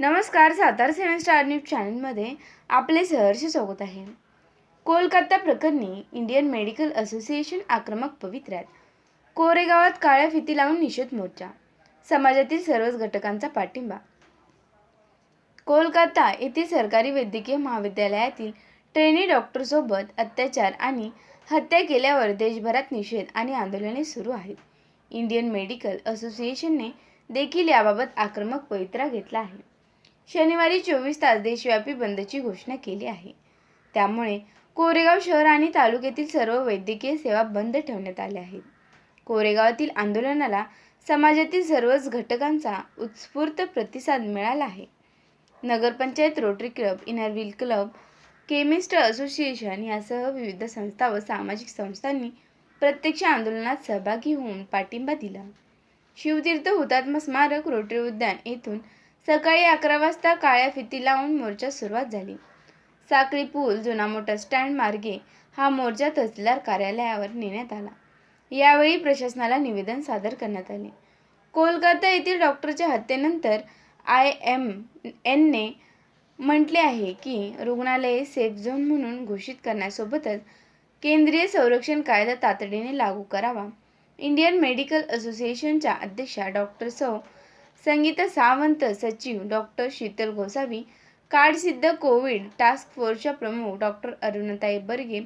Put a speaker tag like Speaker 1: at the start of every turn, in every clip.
Speaker 1: नमस्कार सातारा सेवन star news चॅनलमध्ये आपले सहर्ष स्वागत आहे. कोलकाता प्रकरणी इंडियन मेडिकल असोसिएशन आक्रमक पवित्र्यात. कोरेगावात काळ्या फिती लावून निषेध मोर्चा. समाजातील सर्वच घटकांचा पाठिंबा. कोलकाता येथील सरकारी वैद्यकीय महाविद्यालयातील ट्रेनी डॉक्टरसोबत अत्याचार आणि हत्या केल्यावर देशभरात निषेध आणि आंदोलने सुरू आहेत. इंडियन मेडिकल असोसिएशनने देखील याबाबत आक्रमक पवित्रा घेतला आहे. शनिवारी चोवीस तास देशव्यापी बंदची घोषणा केली आहे. त्यामुळे कोरेगाव शहर आणि तालुक्यातील सर्व वैद्यकीय सेवा बंद ठेवण्यात आल्या आहेत. कोरेगावातील आंदोलनाला समाजातील सर्वच घटकांचा उत्स्फूर्त प्रतिसाद मिळाला आहे. नगरपंचायत Rotary club Inner Wheel club chemist association यासह विविध संस्था व सामाजिक संस्थांनी प्रत्यक्ष आंदोलनात सहभागी होऊन पाठिंबा दिला. शिवतीर्थ हुतात्मा स्मारक रोटरी उद्यान येथून सकाळी अकरा वाजता काळ्या फिती लावून मोर्चा सुरुवात झाली. साखळी पूल जुना मोठा स्टँड मार्गे हा मोर्चा तहसीलदार कार्यालयावर नेण्यात आला. यावेळी प्रशासनाला निवेदन सादर करण्यात आले. कोलकाता येथील डॉक्टरच्या हत्येनंतर आय एम एनने म्हटले आहे की रुग्णालये सेफ झोन म्हणून घोषित करण्यासोबतच केंद्रीय संरक्षण कायदा तातडीने लागू करावा. इंडियन मेडिकल असोसिएशनच्या अध्यक्षा डॉक्टर सौ संगीता सावंत सचिव डॉक्टर शीतल गोसावी कार्डसिद्ध कोविड टास्क फोर्सच्या प्रमुख डॉक्टर अरुणताई बर्गे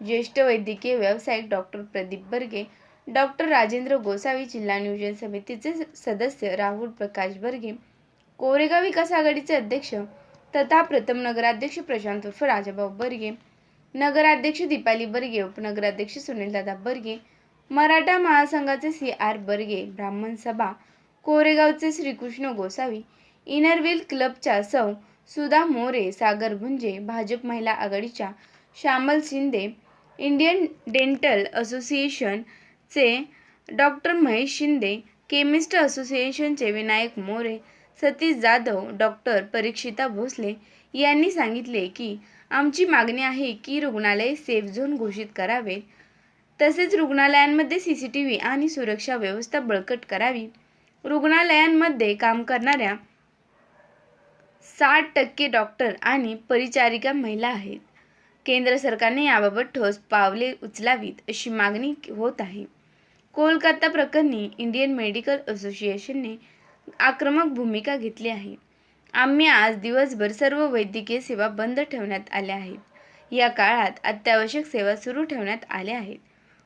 Speaker 1: ज्येष्ठ वैद्यकीय व्यावसायिक डॉक्टर प्रदीप बर्गे डॉक्टर राजेंद्र गोसावी जिल्हा नियोजन समितीचे सदस्य राहुल प्रकाश बर्गे कोरेगाव विकास आघाडीचे अध्यक्ष तथा प्रथम नगराध्यक्ष प्रशांत उर्फ राजाभाऊ बर्गे नगराध्यक्ष दीपाली बर्गे उपनगराध्यक्ष सुनीलदादा बर्गे मराठा महासंघाचे C R Barge Brahman Sabha कोरेगावचे Shrikrishna Gosavi Inner Wheel क्लबच्या सौ सुधा मोरे सागर भुंजे भाजप महिला आघाडीच्या श्यामल शिंदे इंडियन डेंटल असोसिएशनचे डॉक्टर महेश शिंदे केमिस्ट असोसिएशनचे विनायक मोरे सतीश जाधव डॉक्टर परीक्षिता भोसले यांनी सांगितले की आमची मागणी आहे की रुग्णालय सेफ झोन घोषित करावे. तसेच रुग्णालयांमध्ये सी सी टी व्ही आणि सुरक्षा व्यवस्था बळकट करावी. रुग्णालयांमध्ये काम करणाऱ्या साठ टक्के डॉक्टर आणि परिचारिका महिला आहेत. केंद्र सरकारने याबाबत ठोस पावले उचलावीत अशी मागणी होत आहे. कोलकाता प्रकरणी इंडियन मेडिकल असोसिएशनने आक्रमक भूमिका घेतली आहे. आम्ही आज दिवसभर सर्व वैद्यकीय सेवा बंद ठेवण्यात आल्या आहेत. या काळात अत्यावश्यक सेवा सुरू ठेवण्यात आल्या आहेत.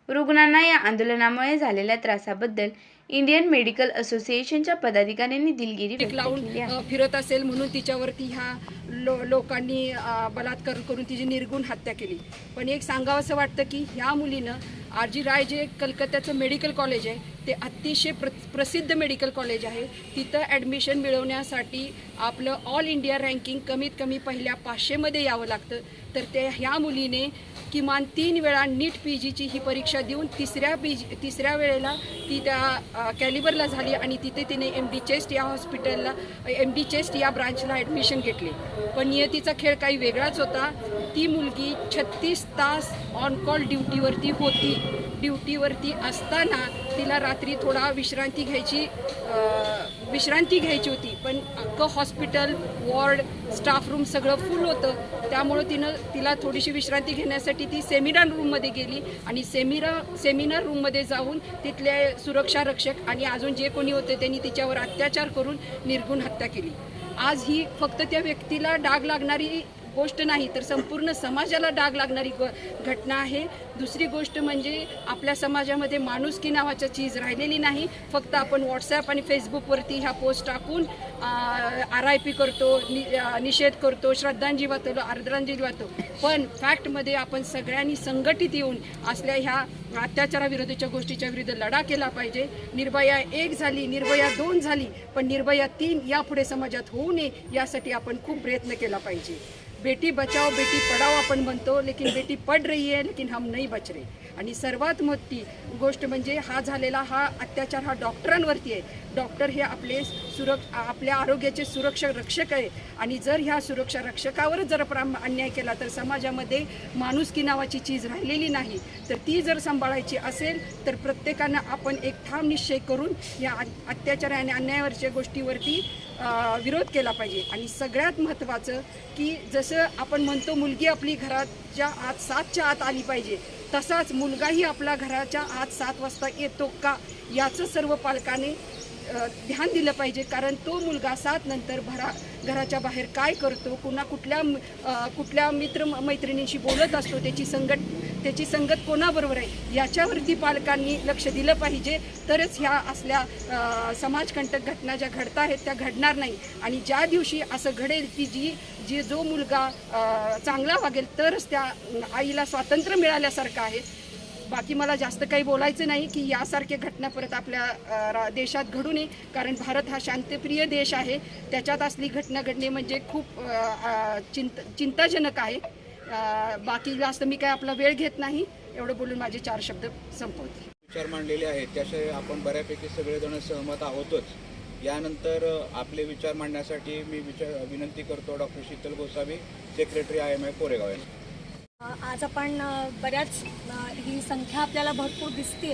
Speaker 1: रुग्णांना या आंदोलनामुळे झालेल्या त्रासाबद्दल इंडियन मेडिकल असोसिएशनच्या पदाधिकाऱ्यांनी दिलगिरी
Speaker 2: लावून फिरत असेल म्हणून तिच्यावरती ह्या लो लोकांनी बलात्कार करून तिची निर्गुण हत्या केली. पण एक सांगावं असं वाटतं की ह्या मुलीनं आर जी राय जे कलकत्त्याचं मेडिकल कॉलेज आहे ते अतिशय प्र प्रसिद्ध मेडिकल कॉलेज आहे. तिथं ॲडमिशन मिळवण्यासाठी आपलं ऑल इंडिया रँकिंग कमीत कमी पहिल्या पाचशेमध्ये यावं लागतं. तर ते ह्या मुलीने किमान तीन वेळा नीट पी जीची ही परीक्षा देऊन तिसऱ्या पी जी तिसऱ्या वेळेला ती त्या कॅलिबरला झाली आणि तिथे तिने एम डी चेस्ट या हॉस्पिटलला एम डी चेस्ट या ब्रांचला ॲडमिशन घेतली. पण नियतीचा खेळ काही वेगळाच होता. ती मुलगी छत्तीस तास ऑन कॉल ड्युटीवरती होती. ड्युटीवरती असताना तिला रात्री थोडा विश्रांती घ्यायची विश्रांती घ्यायची होती. पण अख्खं हॉस्पिटल वॉर्ड स्टाफ रूम सगळं फुल होतं. त्यामुळं तिनं तिला थोडीशी विश्रांती घेण्यासाठी ती सेमिनार रूममध्ये गेली आणि सेमिरा सेमिनार रूममध्ये जाऊन तिथले सुरक्षा रक्षक आणि अजून जे कोणी होते त्यांनी तिच्यावर अत्याचार करून निर्गुण हत्या केली. आज ही फक्त त्या व्यक्तीला डाग लागणारी गोष्ट नाही तर संपूर्ण समाजाला डाग लागणारी ग घटना आहे. दुसरी गोष्ट म्हणजे आपल्या समाजामध्ये माणुसकी नावाच्या चीज राहिलेली नाही. फक्त आपण व्हॉट्सॲप आणि फेसबुकवरती ह्या पोस्ट टाकून आर आय पी करतो नि निषेध करतो श्रद्धांजली वाहतो आर्द्रांजली वाहतो. पण फॅक्टमध्ये आपण सगळ्यांनी संघटित येऊन असल्या ह्या अत्याचाराविरोधाच्या गोष्टीच्या विरुद्ध लढा केला पाहिजे. निर्भया एक झाली निर्भया दोन झाली पण निर्भया तीन यापुढे समाजात होऊ नये यासाठी आपण खूप प्रयत्न केला पाहिजे. बेटी बचाओ बेटी पढाओ अपन बनतो लेकिन बेटी पढ़ रही है लेकिन हम नहीं बच रहे। आणि सर्वात मोठी गोष्ट म्हणजे हा झालेला हा अत्याचार हा डॉक्टरांवरती आहे. डॉक्टर हे आपले सुरक्ष आपल्या आरोग्याचे सुरक्षा रक्षक आहे. आणि जर ह्या सुरक्षा रक्षकावरच जर प्राम अन्याय केला तर समाजामध्ये माणुसकी नावाची चीज राहिलेली नाही. तर ती जर सांभाळायची असेल तर प्रत्येकानं आपण एक ठाम निश्चय करून या अत्याचार आणि अन्यायावरच्या गोष्टीवरती विरोध केला पाहिजे. आणि सगळ्यात महत्त्वाचं की जसं आपण म्हणतो मुलगी आपली घराच्या आत सातच्या आत आली पाहिजे. तसाच मुलगाही आपला घराच्या आत सात वाजता येतो का याचं सर्व पालकाने ध्यान दिलं पाहिजे. कारण तो मुलगा सात नंतर भरा घराच्या बाहेर काय करतो कुणा कुठल्या कुठल्या मित्र मैत्रिणींशी बोलत असतो त्याची संगत त्याची संगत कोणाबरोबर आहे याच्यावरती पालकांनी लक्ष दिलं पाहिजे. तरच ह्या असल्या समाजकंटक घटना ज्या घडत आहेत त्या घडणार नाही. आणि ज्या दिवशी असं घडेल की जी जी जो मुलगा चांगला वागेल तरच त्या आईला स्वातंत्र्य मिळाल्यासारखं आहे. बाकी मला जास्त काही बोलायचं नाही की यासारख्या घटना परत आपल्या रा- देशात घडू नये. कारण भारत हा शांतप्रिय देश आहे. त्याच्यात असली घटना घडणे म्हणजे खूप चिंत चिंताजनक आहे. बाकी जास्त मी काय आपला वेळ घेत नाही. एवढं बोलून माझे चार शब्द संपवते.
Speaker 3: विचार मांडलेले आहेत. त्याशिवाय आपण बऱ्यापैकी सगळेजण सहमत आहोतच. यानंतर आपले विचार मांडण्यासाठी मी विचार विनंती करतो doctor Sheetal Gosavi secretary I M I Koregaon यांना.
Speaker 4: आज आपण बऱ्याच ही संख्या आपल्याला भरपूर दिसते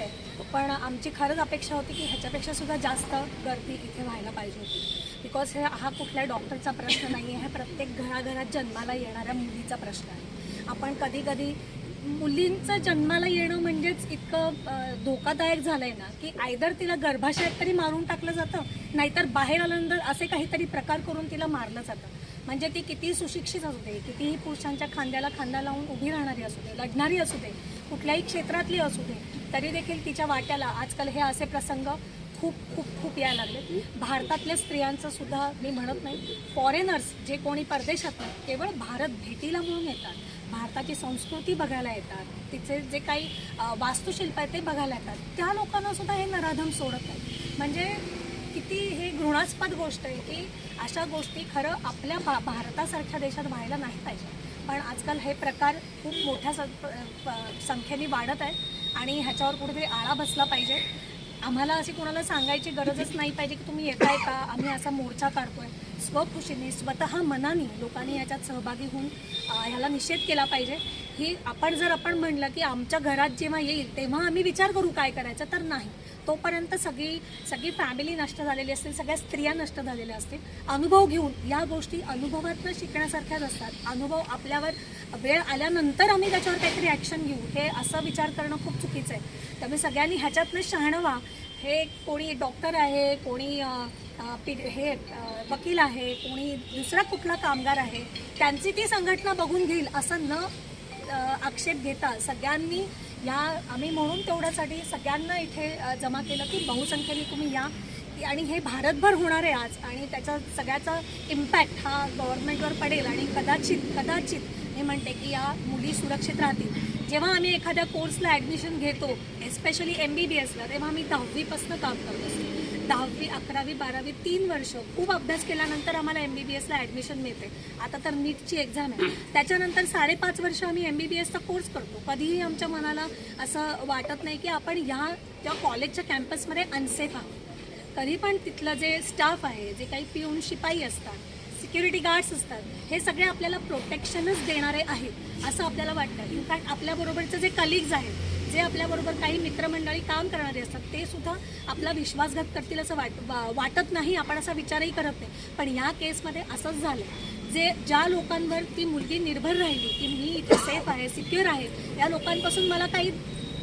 Speaker 4: पण आमची खरंच अपेक्षा होती की ह्याच्यापेक्षा सुद्धा जास्त गर्दी इथे व्हायला पाहिजे होती. बिकॉज हे हा कुठल्या डॉक्टरचा प्रश्न नाही आहे हे प्रत्येक घराघरात जन्माला येणाऱ्या मुलीचा प्रश्न आहे. आपण कधी कधी मुलींचं जन्माला येणं म्हणजेच इतकं धोकादायक झालं आहे ना की आयदर तिला गर्भाशयात तरी मारून टाकलं जातं नाहीतर बाहेर आल्यानंतर असे काहीतरी प्रकार करून तिला मारलं जातं. म्हणजे ती किती सुशिक्षित असू दे कितीही पुरुषांच्या खांद्याला खांदा लावून उभी राहणारी असू दे लढणारी असू दे कुठल्याही क्षेत्रातली असू दे तरी देखील तिच्या वाट्याला आजकाल हे असे प्रसंग खूप खूप खूप यायला लागले भारतातल्या स्त्रियांचं सुद्धा मी म्हणत नाही फॉरेनर्स जे कोणी परदेशात नाही केवळ भारत भेटीला म्हणून येतात. भारताची संस्कृती बघायला येतात तिचे जे काही वास्तुशिल्प आहे ते बघायला येतात. त्या लोकांना सुद्धा हे नराधम सोडत नाही म्हणजे किती हे घृणास्पद गोष्ट आहे की अशा गोष्टी खरं आपल्या भा भारतासारख्या देशात व्हायला नाही पाहिजे. पण आजकाल हे प्रकार खूप मोठ्या स प- प- संख्येने वाढत आहे आणि ह्याच्यावर कुठेतरी आळा बसला पाहिजे. आम्हाला अशी कोणाला सांगायची गरजच नाही पाहिजे की तुम्ही येताय का? आम्ही असा मोर्चा काढतोय. स्वखुशीने स्वतः मनाने लोकांनी याच्यात सहभागी होऊन ह्याला निषेध केला पाहिजे. ही आपण जर आपण म्हणलं की आमच्या घरात जेव्हा येईल तेव्हा आम्ही विचार करू काय करायचं तर नाही. तोपर्यंत सगळी सगळी फॅमिली नष्ट झालेली असतील सगळ्या स्त्रिया नष्ट झालेल्या असतील. अनुभव घेऊन या गोष्टी अनुभवातनं शिकण्यासारख्याच असतात. अनुभव आपल्यावर वेळ आल्यानंतर आम्ही त्याच्यावर काहीतरी ॲक्शन घेऊ. हे असं विचार करणं खूप चुकीचं आहे. त्यामुळे सगळ्यांनी ह्याच्यातनं शहाणवा. हे कोणी डॉक्टर आहे कोणी पि- हे वकील आहे कोणी दुसरा कुठला कामगार आहे त्यांची ती संघटना बघून घेईल असं न आक्षेप घेता सगळ्यांनी या आम्ही म्हणून तेवढ्यासाठी सगळ्यांना इथे जमा केलं की बहुसंख्येने तुम्ही या. की- आणि हे भारतभर होणार आहे आज आणि त्याचा सगळ्याचा इम्पॅक्ट हा गव्हर्नमेंटवर पडेल आणि कदाचित कदाचित मी म्हणते की या मुली सुरक्षित राहतील. जेव्हा आम्ही एखाद्या कोर्सला ॲडमिशन घेतो एस्पेशली एम बी बी एसला तेव्हा आम्ही दहावीपासून काम करत असतो. दहावी अकरावी बारावी तीन वर्ष खूप अभ्यास केल्यानंतर आम्हाला एम बी बी एसला ॲडमिशन मिळते. आता तर नीटची एक्झाम आहे. त्याच्यानंतर साडेपाच वर्ष आम्ही एम बी बी एसचा कोर्स करतो. कधीही आमच्या मनाला असं वाटत नाही की आपण ह्या त्या कॉलेजच्या कॅम्पसमध्ये अनसेफ आहोत. कधी पण तिथलं जे स्टाफ आहे जे काही पिऊन शिपाई असतात सिक्युरिटी गार्ड्स असतात हे सगळे आपल्याला प्रोटेक्शनच देणारे आहेत असं आपल्याला वाटतं. इनफॅक्ट आपल्याबरोबरचे जे कलिग्ज आहेत जे आपल्याबरोबर काही मित्रमंडळी काम करणारे असतात ते सुद्धा आपला विश्वासघात करतील असं वाट वा- वाटत नाही आपण असा विचारही करत नाही. पण ह्या केसमध्ये असंच झालं. जे ज्या लोकांवर ती मुलगी निर्भर राहिली की मी इथे सेफ आहे सिक्युअर आहे या लोकांपासून मला काही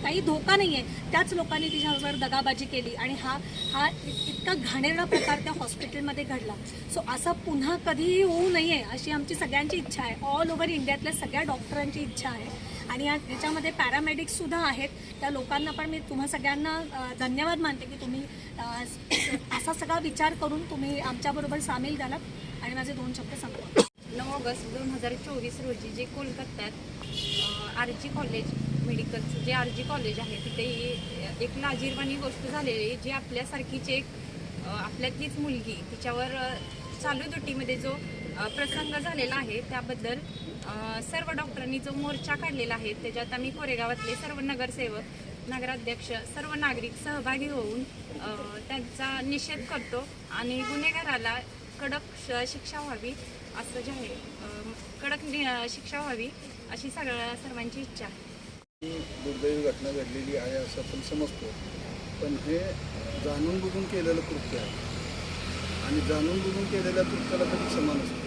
Speaker 4: काही धोका नाही आहे त्याच लोकांनी तिच्यावर दगाबाजी केली आणि हा हा इतका घाणेरडा प्रकार त्या हॉस्पिटलमध्ये घडला. सो असा पुन्हा कधीही होऊ नये अशी आमची सगळ्यांची इच्छा आहे. ऑल ओव्हर इंडियातल्या सगळ्या डॉक्टरांची इच्छा आहे. आणि या ह्याच्यामध्ये पॅरामेडिक्ससुद्धा आहेत. त्या लोकांना पण मी तुम्हा सगळ्यांना धन्यवाद मानते की तुम्ही असा सगळा विचार करून तुम्ही आमच्याबरोबर सामील झालात आणि माझे दोन शब्द सांगतो
Speaker 5: नऊ ऑगस्ट दोन हजार चोवीस रोजी जे कोलकात्यात आर जी कॉलेज मेडिकलचं जे आर जी कॉलेज आहे तिथे एक लाजीरवाणी गोष्ट झालेली आहे जी आपल्यासारखीच एक आपल्यातलीच मुलगी तिच्यावर चालू दुटीमध्ये जो प्रसंग झालेला आहे त्याबद्दल सर्व डॉक्टरांनी जो मोर्चा काढलेला आहे त्याच्यात आम्ही कोरेगावातले सर्व नगरसेवक नगराध्यक्ष सर्व नागरिक सहभागी होऊन त्यांचा निषेध करतो आणि गुन्हेगाराला कडक शिक्षा व्हावी असं जे आहे कडक नि- शिक्षा व्हावी अशी सगळ्या सर्वांची इच्छा आहे.
Speaker 6: दुर्दैवी घटना घडलेली आहे असं आपण समजतो. पण हे जाणून बुजून केलेलं कृत्य आहे. आणि जाणून बुजून केलेल्या कृत्याला कधी समान असतो.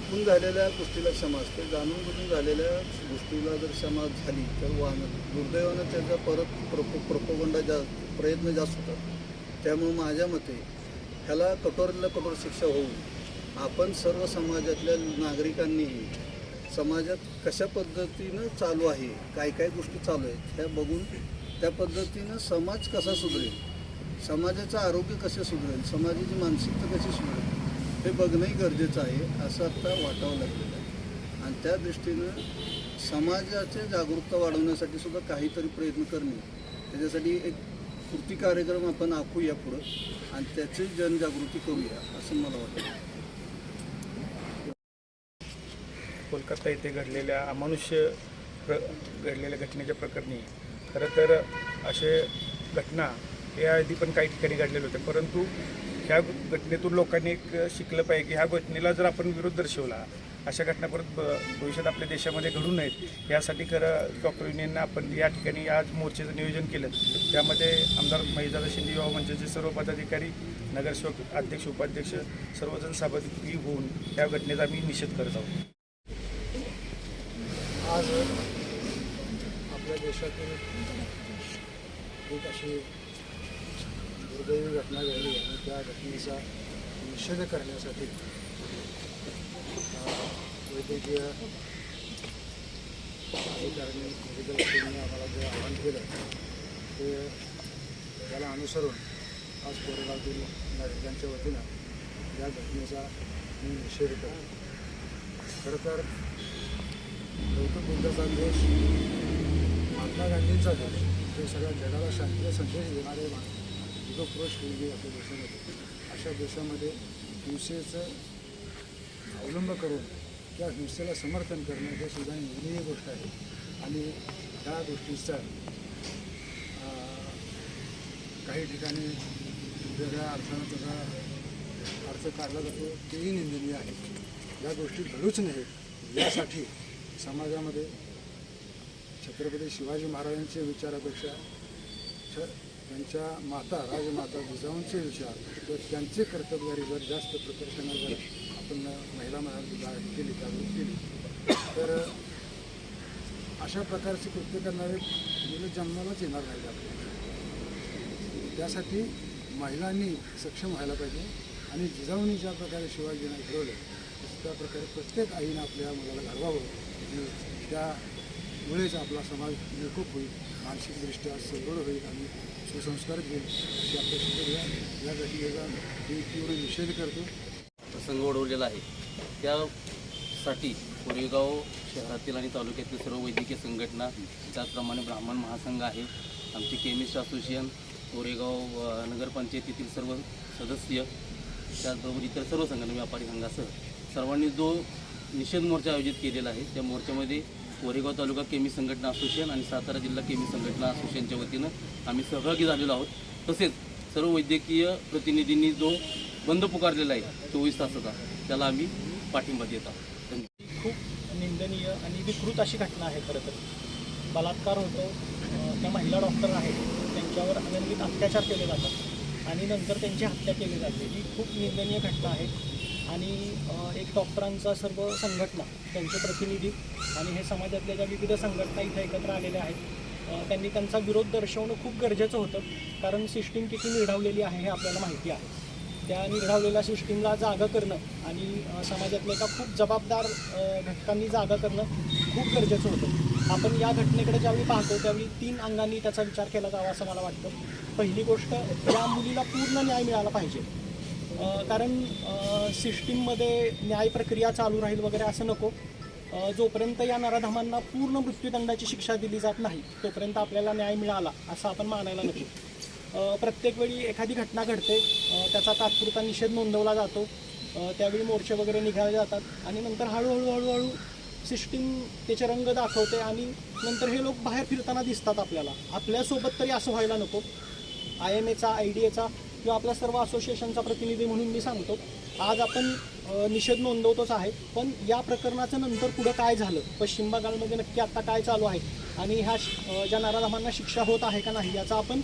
Speaker 6: चुकून झालेल्या गोष्टीला क्षमा असते. जाणून बुजून झालेल्या गोष्टीला जर क्षमा झाली तर वाहन दुर्दैवानं त्याचा परत प्रको प्रपोगंडा जास्त प्रयत्न जास्त होतात. त्यामुळं माझ्या मते ह्याला कठोरला कठोर शिक्षा होऊन आपण सर्व समाजातल्या नागरिकांनीही समाजात कशा पद्धतीनं चालू आहे काय काय गोष्टी चालू आहेत ह्या बघून त्या पद्धतीनं समाज कसा सुधरेल समाजाचं आरोग्य कसं सुधरेल समाजाची मानसिकता कशी सुधरेल हे बघणंही गरजेचं आहे असं आत्ता वाटावं लागलेलं आहे. आणि त्या दृष्टीनं समाजाचे जागरूकता वाढवण्यासाठी सुद्धा काहीतरी प्रयत्न करणे त्याच्यासाठी एक कृती कार्यक्रम आपण आखूया पुढं आणि त्याची जनजागृती करूया असं मला वाटतं.
Speaker 7: कोलकाता येथे घडलेल्या अमानुष्य प्र घडलेल्या घटनेच्या प्रकरणी खरं तर असे घटना या आधी पण काही ठिकाणी घडलेले होते परंतु ह्या घटनेतून लोकांनी एक शिकलं पाहिजे की ह्या घटनेला जर आपण विरोध दर्शवला अशा घटना परत ब- भविष्यात आपल्या देशामध्ये घडू नयेत. यासाठी खरं डॉक्टर युनियननं आपण या ठिकाणी आज मोर्चेचं नियोजन केलं. त्यामध्ये आमदार महिजादा शिंदे युवा मंचाचे सर्व पदाधिकारी नगरसेवक अध्यक्ष उपाध्यक्ष सर्वजण सहभागी होऊन या घटनेचा आम्ही निषेध करत आहोत.
Speaker 8: आज आपल्या देशातील एक अशी दुर्दैवी घटना घडली आणि त्या घटनेचा निषेध करण्यासाठी वैद्यकीय अधिकाऱ्यांनी मेडिकल टीमने आम्हाला जे आवाहन केलं ते त्याला अनुसरून आज कोरेगावतील नागरिकांच्या वतीनं या घटनेचा मी निषेध करतो. खरं तर गौतम बुद्धाचा देश महात्मा गांधींचा देश ते सगळ्या जगाला शांतीचा संदेश देणारे युग पुरुष मुलगी आपल्या देशामध्ये अशा देशामध्ये हिंसेचं अवलंब करून त्या हिंसेला समर्थन करणं हे सुद्धा निंदनीय गोष्ट आहे. आणि त्या गोष्टीचा काही ठिकाणी वेगळ्या अर्थानं त्याचा अर्थ काढला जातो तेही निंदनीय आहे. या गोष्टी घडूच नाहीत यासाठी समाजामध्ये छत्रपती शिवाजी महाराजांच्या विचारापेक्षा छ त्यांच्या माता राजमाता जिजाऊंचे विचार तर त्यांचे कर्तव्यारी जर जास्त प्रकर्षानं जर आपण महिला महाराज केली जागृत केली तर अशा प्रकारचे कृत्य करणारे मुलं जन्मालाच येणार नाही आपल्या त्यासाठी महिलांनी सक्षम व्हायला पाहिजे आणि जिजाऊंनी ज्या प्रकारे शिवाजींना घडवलं त्या प्रकारे प्रत्येक आईनं आपल्या मुलाला घडवावं त्यामुळेच आपला समाज निकोप होईल मानसिकदृष्ट्या सदृढ होईल आणि सुसंस्कार अशी अपेक्षा करूया. या मी तीव्र निषेध करतो.
Speaker 9: प्रसंग ओढवलेला आहे. त्यासाठी कोरेगाव शहरातील आणि तालुक्यातील सर्व वैद्यकीय संघटना त्याचप्रमाणे ब्राह्मण महासंघ आहे आमचे केमिस्ट असोसिएशन कोरेगाव नगरपंचायतीतील सर्व सदस्य त्याचबरोबर इतर सर्व संघटना व्यापारी संघासह. सर्वांनी जो निषेध मोर्चा आयोजित केलेला आहे त्या मोर्चामध्ये कोरेगाव तालुका केमी संघटना असोसिएशन आणि सातारा जिल्हा केमी संघटना असोसिएशनच्या वतीनं आम्ही सहभागी झालेलो आहोत. तसेच सर्व वैद्यकीय प्रतिनिधींनी जो बंद पुकारलेला आहे चोवीस तासाचा त्याला आम्ही पाठिंबा देत आहोत.
Speaker 10: खूप निंदनीय आणि विकृत अशी घटना आहे खरं तर. बलात्कार होतो त्या महिला डॉक्टर आहेत त्यांच्यावर अनन्वित अत्याचार केले जातात आणि नंतर त्यांची हत्या केली जाते. ही खूप निंदनीय घटना आहे. आणि एक डॉक्टरांचा सर्व संघटना त्यांचे प्रतिनिधी आणि हे समाजातल्या ज्या विविध संघटना इथे एकत्र आलेल्या आहेत त्यांनी त्यांचा विरोध दर्शवणं खूप गरजेचं होतं कारण सिस्टीम किती निढावलेली आहे हे आपल्याला माहिती आहे. त्या निढावलेल्या सिस्टीमला जागा करणं आणि समाजातल्या एका खूप जबाबदार घटकांनी जागा करणं खूप गरजेचं होतं. आपण या घटनेकडे ज्यावेळी पाहतो त्यावेळी तीन अंगांनी त्याचा विचार केला जावा असं मला वाटतं. पहिली गोष्ट या मुलीला पूर्ण न्याय मिळाला पाहिजे. कारण सिस्टीममध्ये न्याय प्रक्रिया चालू राहील वगैरे असं नको. जोपर्यंत या नराधमांना पूर्ण मृत्यूदंडाची शिक्षा दिली जात नाही तोपर्यंत आपल्याला न्याय मिळाला असं आपण मानायला नको. प्रत्येक वेळी एखादी घटना घडते त्याचा तात्पुरता निषेध नोंदवला जातो त्यावेळी मोर्चे वगैरे निघाले जातात आणि नंतर हळूहळू हळूहळू सिस्टीम त्याचे रंग दाखवते आणि नंतर हे लोक बाहेर फिरताना दिसतात आपल्याला. आपल्यासोबत तरी असं व्हायला नको. आय एम एचा आय डी एचा किंवा आपल्या सर्व असोसिएशनचा प्रतिनिधी म्हणून मी सांगतो आज आपण निषेध नोंदवतोच आहे पण या प्रकरणाचं नंतर पुढं काय झालं पश्चिम बंगालमध्ये नक्की आत्ता काय चालू आहे आणि ह्या ज्या नाराधामांना शिक्षा होत आहे का नाही याचा आपण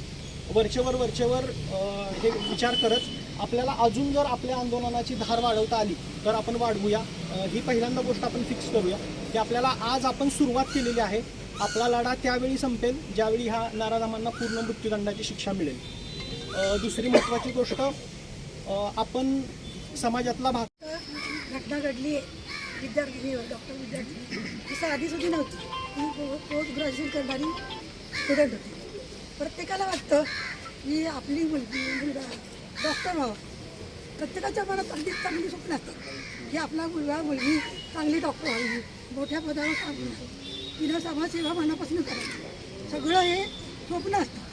Speaker 10: वरचेवर वरचेवर हे विचार करत आपल्याला अजून जर आपल्या आंदोलनाची धार वाढवता आली तर आपण वाढवूया. ही पहिल्यांदा गोष्ट आपण फिक्स करूया की आपल्याला आज आपण सुरुवात केलेली आहे आपला लढा त्यावेळी संपेल ज्यावेळी ह्या नाराधामांना पूर्ण मृत्यूदंडाची शिक्षा मिळेल. दुसरी महत्त्वाची गोष्ट आपण समाजातला भाग
Speaker 11: घटना घडली आहे विद्यार्थी डॉक्टर विद्यार्थी तसं आधी सुधी नव्हती. ती पोस्ट ग्रॅज्युएशन करणारी स्टुडंट होती. प्रत्येकाला वाटतं की आपली मुलगी मुलगा डॉक्टर व्हावं. प्रत्येकाच्या मनात अगदी चांगली स्वप्न असतात की आपला मुलगा मुलगी चांगली डॉक्टर व्हावी. मोठ्या पदावर काम करावं तिनं समाजसेवा मनापासून करावी सगळं हे स्वप्न असतं.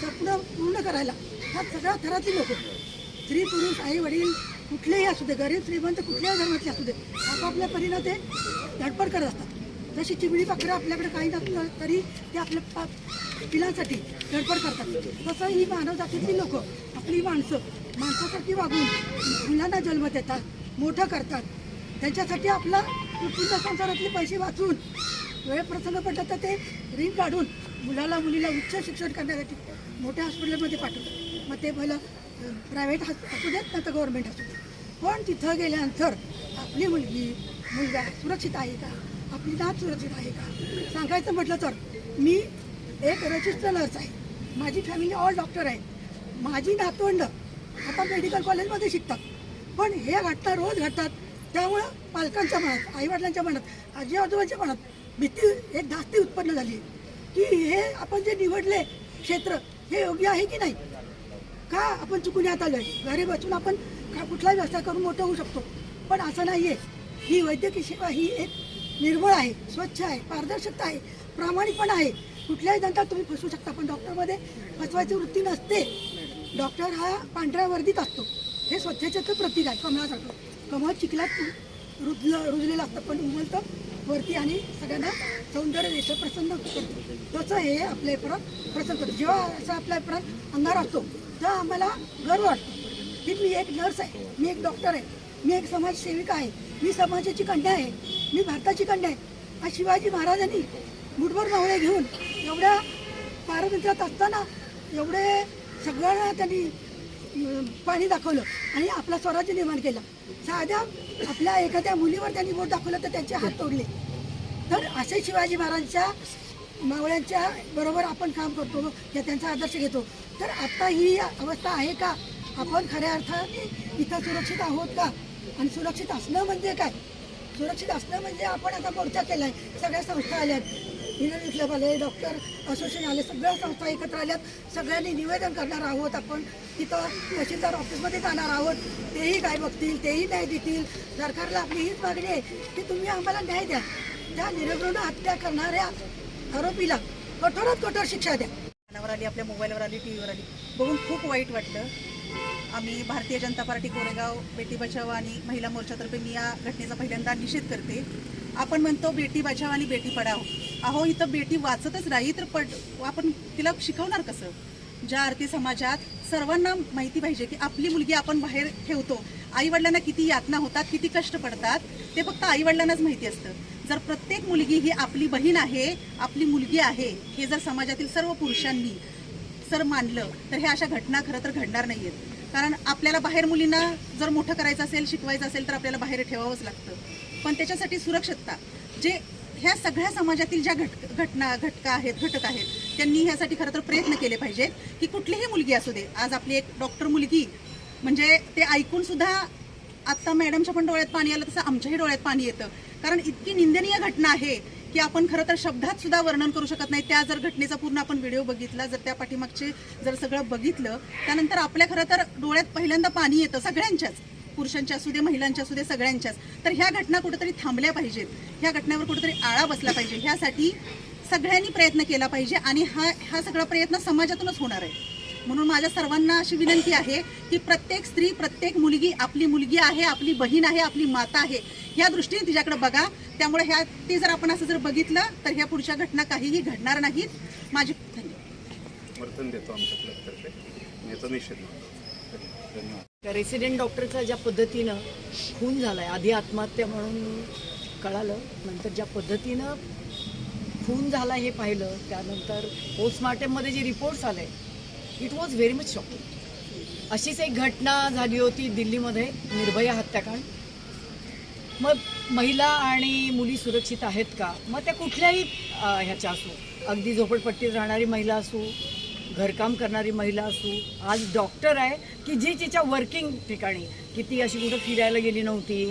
Speaker 11: स्वप्न पूर्ण करायला हा सगळ्या थरातील लोक. स्त्री पुरुष आई वडील कुठलेही असू दे गरीब श्रीमंत कुठल्याही धर्मातले असू दे आपापल्या परीनं ते धडपड करत असतात. जशी चिमणी पाखरं आपल्याकडे काही नसलं तरी ते आपल्या पिलांसाठी धडपड करतात. तसं ही मानव जातीतली लोक आपली माणसं माणसासाठी वागून मुलांना जन्म देतात मोठं करतात. त्यांच्यासाठी आपला कुटुंब संसारातले पैसे वाचून वेळ प्रसंग पडला तर ते ऋण काढून मुलाला मुलीला उच्च शिक्षण करण्यासाठी मोठ्या हॉस्पिटलमध्ये पाठवतात. मग ते भलं प्रायव्हेट असू देत ना तर गव्हर्मेंट असू देत. पण तिथं गेल्यानंतर आपली मुलगी मुलगा सुरक्षित आहे का? आपली नात सुरक्षित आहे का? सांगायचं म्हटलं तर मी एक रजिस्टर नर्स आहे. माझी फॅमिली ऑल डॉक्टर आहे माझी नातवंड आता मेडिकल कॉलेजमध्ये शिकतात. पण हे घटना रोज घडतात. त्यामुळं पालकांच्या मनात आईवडिलांच्या मनात आजी आजोबांच्या मनात भीती एक धास्ती उत्पन्न झाली आहे. की हे आपण जे निवडले क्षेत्र हे योग्य आहे की नाही? का आपण चुकून यात आलोय? घरी बसून आपण का कुठलाही व्यवसाय करून मोठं होऊ शकतो? पण असं नाही आहे ही वैद्यकीय सेवा ही एक निर्मळ आहे स्वच्छ आहे पारदर्शकता आहे प्रामाणिकपणा आहे. कुठल्याही धंदा तुम्ही फसवू शकता पण डॉक्टरमध्ये फसवायची वृत्ती नसते. डॉक्टर हा पांढऱ्या वर्दीत असतो. हे स्वच्छतेचं प्रतीक आहे. कमळासारखं. कमळ चिखलात रुजलं रुजलेलं असतं पण उमलतं. वरती आणि सगळ्यांना सौंदर्य देतं प्रसन्न करतो. तसं हे आपल्या परत प्रसन्न करतो. जेव्हा असं आपल्या परत अंधार असतो तेव्हा आम्हाला गर्व वाटतो. की मी एक नर्स आहे मी एक डॉक्टर आहे मी एक समाजसेविका आहे मी समाजाची कन्या आहे मी भारताची कन्या आहे. आणि शिवाजी महाराजांनी मुठभर मावळे घेऊन एवढ्या पारतंत्र्यात असताना एवढे सगळ्यांना त्यांनी पाणी दाखवलं आणि आपला स्वराज्य निर्माण केला. साध्या आपल्या एखाद्या मुलीवर त्यांनी बोट दाखवलं तर त्यांचे हात तोडले. तर असे शिवाजी महाराजांच्या मावळ्यांच्या बरोबर आपण काम करतो या त्यांचा आदर्श घेतो. तर आता ही अवस्था आहे का? आपण खऱ्या अर्थाने इथं सुरक्षित आहोत का? आणि सुरक्षित असणं म्हणजे काय? सुरक्षित असणं म्हणजे आपण आता मोर्चा केला आहे सगळ्या संस्था आल्या आहेत क्लब आले डॉक्टर असोसिएशन आले सगळ्या संस्था एकत्र आल्यात. सगळ्यांनी निवेदन करणार आहोत आपण. तिथं तहसीलदार ऑफिसमध्ये जाणार आहोत. तेही काय बघतील तेही न्याय देतील. सरकारला आपली हीच मागणी आहे की तुम्ही आम्हाला न्याय द्या. त्या निरगृण हत्या करणाऱ्या आरोपीला कठोरात कठोर शिक्षा द्या.
Speaker 12: मनावर आली आपल्या मोबाईलवर आली टी व्हीवर आली. बघून खूप वाईट वाटलं. आम्ही भारतीय जनता पार्टी कोरेगाव बेटी बचाव आणि महिला मोर्चातर्फे मी या घटनेचा पहिल्यांदा निषेध करते. आपण म्हणतो बेटी बचाव आणि बेटी पढाव अहो इथं बेटी वाचतच राही तर पट आपण तिला शिकवणार कसं? ज्या आरती समाजात सर्वांना माहिती पाहिजे की आपली मुलगी आपण बाहेर ठेवतो. आईवडिलांना किती यातना होतात किती कष्ट पडतात ते फक्त आईवडिलांनाच माहिती असतं. जर प्रत्येक मुलगी ही आपली बहीण आहे आपली मुलगी आहे हे जर समाजातील सर्व पुरुषांनी सर मानलं तर ह्या अशा घटना खरं तर घडणार नाही आहेत कारण आपल्याला बाहेर मुलींना जर मोठं करायचं असेल शिकवायचं असेल तर आपल्याला बाहेर ठेवावंच लागतं. पण त्याच्यासाठी सुरक्षितता जे ह्या सगळ्या समाजातील ज्या घट घटना घटका आहेत घटक आहेत त्यांनी ह्यासाठी खरं तर प्रयत्न केले पाहिजेत की कुठलीही मुलगी असू दे. आज आपली एक डॉक्टर मुलगी म्हणजे ते ऐकून सुद्धा आत्ता मॅडमच्या पण डोळ्यात पाणी आलं तसं आमच्याही डोळ्यात पाणी येतं. कारण इतकी निंदनीय घटना आहे की आपण खरं तर शब्दात सुद्धा वर्णन करू शकत नाही. त्या जर घटनेचा पूर्ण आपण व्हिडिओ बघितला जर त्या पाठीमागचे जर सगळं बघितलं त्यानंतर आपल्या खरं तर डोळ्यात पहिल्यांदा पाणी येतं सगळ्यांच्याच. पुरुषांच्या असू दे महिलांच्या असू दे सगळ्यांच्याच तर ह्या घटना कुठेतरी थांबल्या पाहिजेत. ह्या घटनेवर कुठेतरी आळा बसला पाहिजे. ह्यासाठी सगळ्यांनी प्रयत्न केला पाहिजे आणि हा हा सगळा प्रयत्न समाजातूनच होणार आहे. म्हणून माझ्या सर्वांना अशी विनंती आहे की प्रत्येक स्त्री प्रत्येक मुलगी आपली मुलगी आहे आपली बहीण आहे आपली माता आहे या दृष्टीने तिच्याकडे बघा. त्यामुळे ह्या ते जर आपण असं जर बघितलं तर ह्या पुढच्या घटना काहीही घडणार नाहीत. माझी धन्यवाद.
Speaker 6: समर्थन देतो क्लबतर्फे याचा निषेध धन्यवाद.
Speaker 13: रेसिडेंट डॉक्टरचा ज्या पद्धतीनं खून झाला आहे आधी आत्महत्या म्हणून कळालं नंतर ज्या पद्धतीनं खून झाला हे पाहिलं त्यानंतर पोस्टमार्टममध्ये जे रिपोर्ट्स आले it was very much shocking अशीच एक घटना झाली होती दिल्लीमध्ये निर्भया हत्याकांड. मग महिला आणि मुली सुरक्षित आहेत का? मग त्या कुठल्याही ह्याच्या असो अगदी झोपडपट्टीत राहणारी महिला असो घरकाम करणारी महिला असू आज डॉक्टर आहे की जी तिच्या वर्किंग ठिकाणी की ती अशी कुठं फिरायला गेली नव्हती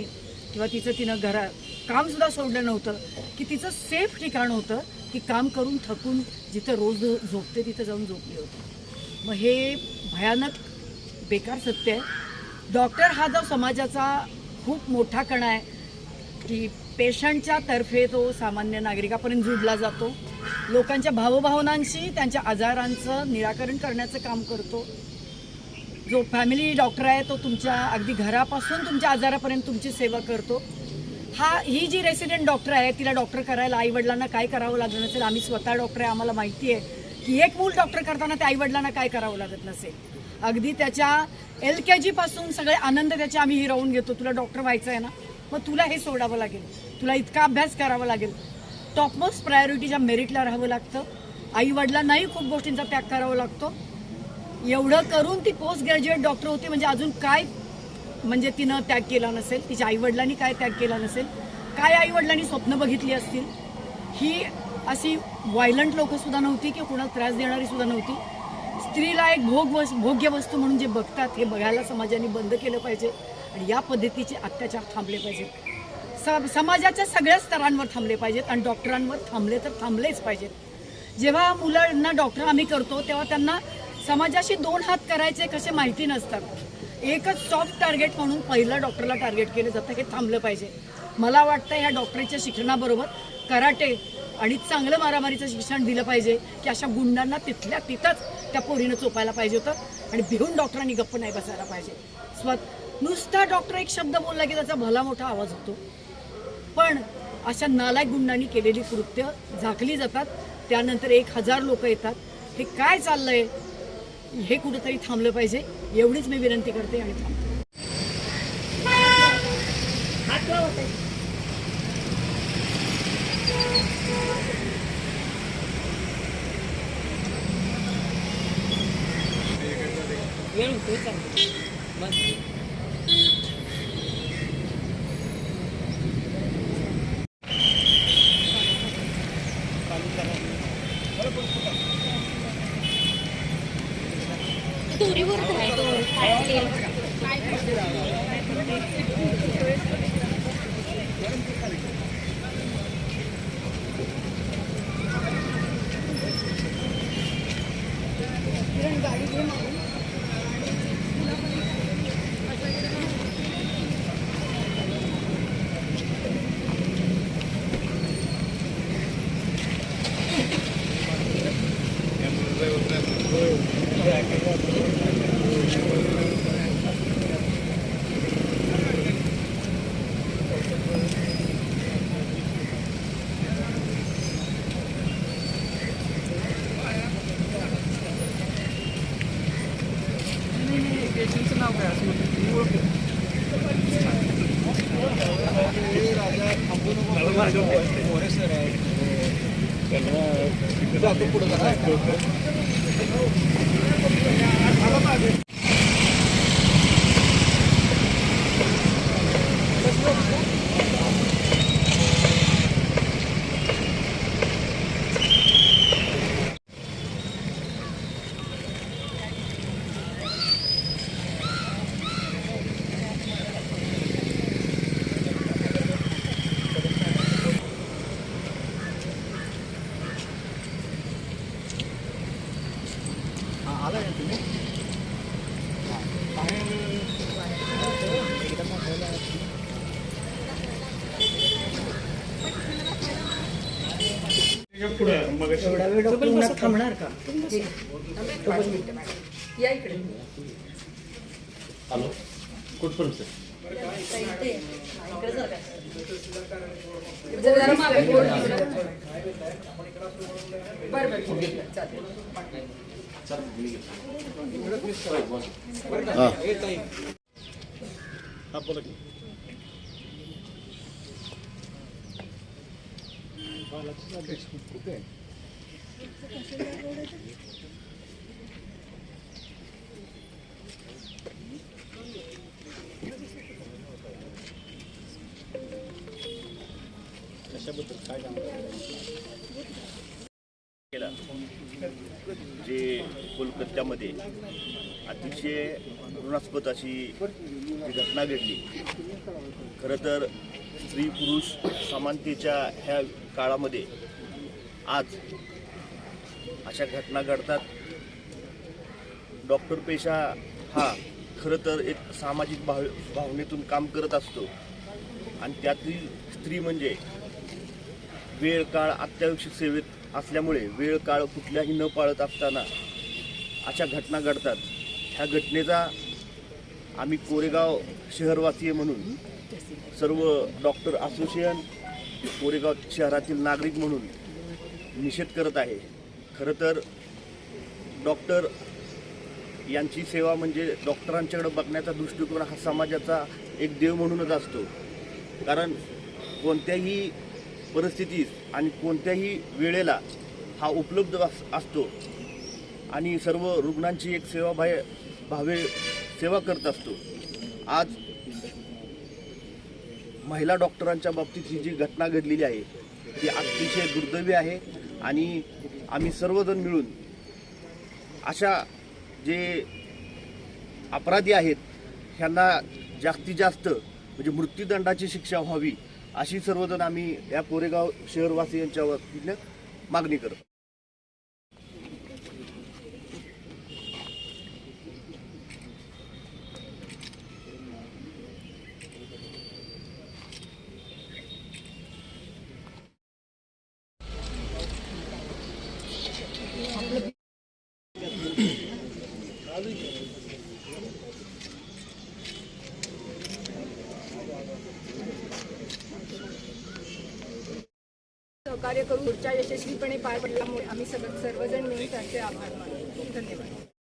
Speaker 13: किंवा तिचं तिनं घरा कामसुद्धा सोडलं नव्हतं की तिचं सेफ ठिकाण होतं की काम करून थकून जिथं रोज झोपते तिथं जाऊन झोपली होती. मग हे भयानक बेकार सत्य आहे. डॉक्टर हा जो समाजाचा खूप मोठा कणा आहे की पेशंटच्या तर्फे तो सामान्य नागरिकापर्यंत जुडला जातो. लोकांच्या भावभावनांशी त्यांच्या आजारांचं निराकरण करण्याचं काम करतो. जो फॅमिली डॉक्टर आहे तो तुमच्या अगदी घरापासून तुमच्या आजारापर्यंत तुमची सेवा करतो. हा ही जी रेसिडेंट डॉक्टर आहे तिला डॉक्टर करायला आईवडिलांना काय करावं लागलं नसेल? आम्ही स्वतः डॉक्टर आहे आम्हाला माहिती आहे की एक मूल डॉक्टर करताना त्या आईवडिलांना काय करावं लागत नसेल? अगदी त्याच्या एल के जीपासून सगळे आनंद त्याचे आम्ही हिरावून घेतो. तुला डॉक्टर व्हायचं आहे ना? मग तुला हे सोडावं लागेल. तुला इतका अभ्यास करावा लागेल. टॉपमोस्ट प्रायोरिटीच्या मेरिटला राहावं लागतं. आईवडिलांनाही खूप गोष्टींचा त्याग करावा लागतो. एवढं करून ती पोस्ट ग्रॅज्युएट डॉक्टर होती म्हणजे अजून काय म्हणजे तिनं त्याग केला नसेल तिच्या आईवडिलांनी काय त्याग केला नसेल काय आईवडिलांनी स्वप्न बघितली असतील ही अशी व्हायलंट लोकंसुद्धा नव्हती किंवा कोणाला त्रास देणारी सुद्धा नव्हती. स्त्रीला एक भोग वस भोग्य वस्तू म्हणून जे बघतात हे बघायला समाजाने बंद केलं पाहिजे आणि या पद्धतीचे अत्याचार थांबले पाहिजेत. स समाजाच्या सगळ्या स्तरांवर थांबले पाहिजेत आणि डॉक्टरांवर थांबले तर थांबलेच पाहिजेत. जेव्हा मुलांना डॉक्टर आम्ही करतो तेव्हा त्यांना समाजाशी दोन हात करायचे कसे माहिती नसतात. एकच सॉफ्ट टार्गेट म्हणून पहिलं डॉक्टरला टार्गेट केलं जातं हे थांबलं पाहिजे. मला वाटतं ह्या डॉक्टरीच्या शिक्षणाबरोबर कराटे आणि चांगलं मारामारीचं शिक्षण दिलं पाहिजे की अशा गुंडांना तिथल्या तिथंच त्या पोरीनं चोपायला पाहिजे होतं आणि भिवून डॉक्टरांनी गप्प नाही बसायला पाहिजे. स्व नुसता डॉक्टर एक शब्द बोलला की त्याचा भला मोठा आवाज होतो. पण अशा नालायक गुंडांनी केलेली कृत्य झाकली जातात. त्यानंतर एक हजार लोक येतात. हे काय चाललंय? हे कुठंतरी थांबलं पाहिजे. एवढीच मी विनंती करते आणि थांबते. वेळ होतोय चांगली बस एवढा वेळ डॉक्टर उन्हात थांबणार का
Speaker 2: या इकडे.
Speaker 9: हॅलो कुठपर्यंत सर.
Speaker 2: जरा जरा मागे बोर्ड बरं बरं चालेल.
Speaker 10: हा. बोला की. कशाबद्दल
Speaker 14: जे कोलकात्यामध्ये अतिशय ऋणास्पद अशी घटना घडली खरं तर स्त्री पुरुष समानतेच्या ह्या काळामध्ये आज अशा घटना घडतात. डॉक्टर पेशा हा खरं तर एक सामाजिक भाव भावनेतून काम करत असतो. आणि त्यातील स्त्री म्हणजे वेळ काळ अत्यावश्यक सेवेत असल्यामुळे वेळ काळ कुठल्याही न पाळत असताना अशा घटना घडतात. ह्या घटनेचा आम्ही कोरेगाव शहरवासीय म्हणून सर्व डॉक्टर असोसिएशन कोरेगाव शहरातील नागरिक म्हणून निषेध करत आहे. खरं तर डॉक्टर यांची सेवा म्हणजे डॉक्टरांच्याकडे बघण्याचा दृष्टिकोन हा समाजाचा एक देव म्हणूनच असतो. कारण कोणत्याही परिस्थितीत आणि कोणत्याही वेळेला हा उपलब्ध अस असतो. आणि सर्व रुग्णांची एक सेवा भाय भावे सेवा करत असतो. आज महिला डॉक्टरांच्या बाबतीत ही जी घटना घडलेली आहे ती अतिशय दुर्दैवी आहे आणि आम्ही सर्वजण मिळून अशा जे अपराधी आहेत ह्यांना जास्तीत जास्त म्हणजे मृत्यूदंडाची शिक्षा व्हावी अशी सर्वजण आम्ही या कोरेगाव शहरवासियांच्या वतीनं मागणी करतो.
Speaker 2: यशस्वीपणे पार पडल्यामुळे आम्ही सगळं सर्वजण मिळून त्यांचे आभार मानतो. धन्यवाद.